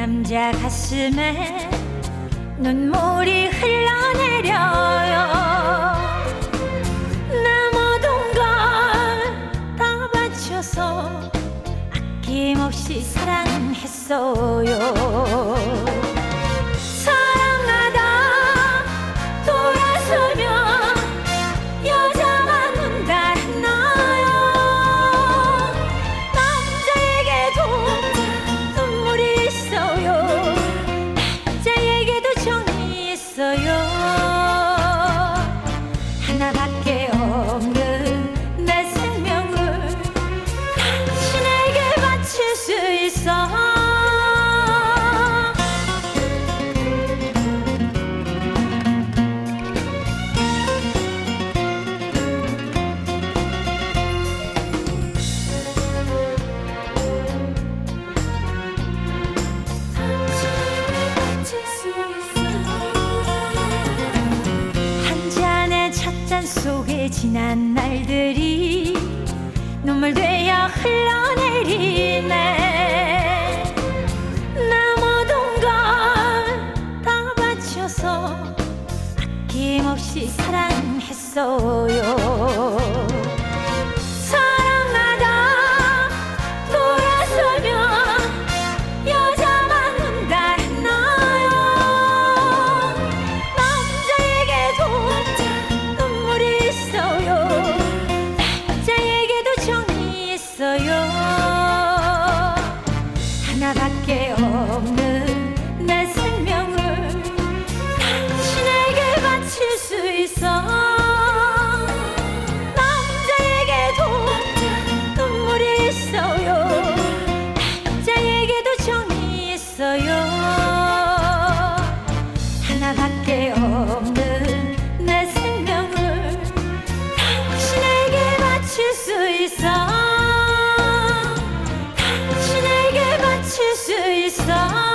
혼자 가슴에 눈물이 흘러내려요. 내 모든 걸 다 바쳐서 아낌없이 사랑했어요 한 잔의 찻잔 속에 지난 날들이 눈물 되어 흘러내리네 없이 사랑했어요. 사랑하다 돌아서면 여자 만난다 했나요. 남자에게도 눈물이 있어요. 남자에게도 정이 있어요. 있어. 당신에게 바칠 수 있어.